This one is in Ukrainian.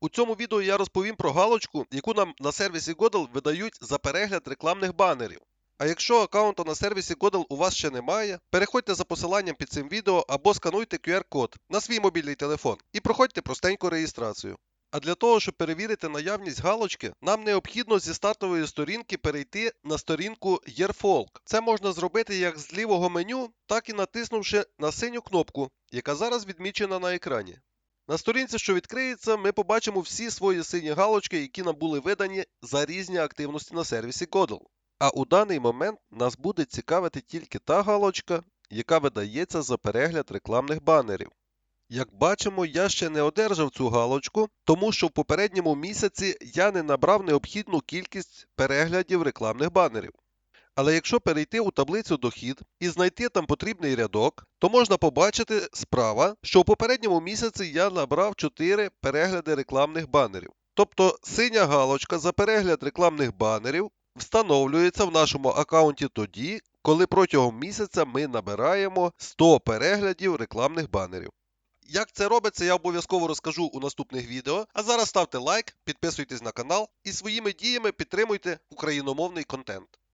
У цьому відео я розповім про галочку, яку нам на сервісі Godel видають за перегляд рекламних банерів. А якщо аккаунту на сервісі Godel у вас ще немає, переходьте за посиланням під цим відео або скануйте QR-код на свій мобільний телефон і проходьте простеньку реєстрацію. А для того, щоб перевірити наявність галочки, нам необхідно зі стартової сторінки перейти на сторінку Yearfolk. Це можна зробити як з лівого меню, так і натиснувши на синю кнопку, яка зараз відмічена на екрані. На сторінці, що відкриється, ми побачимо всі свої сині галочки, які нам були видані за різні активності на сервісі Godel. А у даний момент нас буде цікавити тільки та галочка, яка видається за перегляд рекламних банерів. Як бачимо, я ще не одержав цю галочку, тому що в попередньому місяці я не набрав необхідну кількість переглядів рекламних банерів. Але якщо перейти у таблицю дохід і знайти там потрібний рядок, то можна побачити справа, що в попередньому місяці я набрав 4 перегляди рекламних банерів. Тобто синя галочка за перегляд рекламних банерів встановлюється в нашому аккаунті тоді, коли протягом місяця ми набираємо 100 переглядів рекламних банерів. Як це робиться, я обов'язково розкажу у наступних відео. А зараз ставте лайк, підписуйтесь на канал і своїми діями підтримуйте україномовний контент.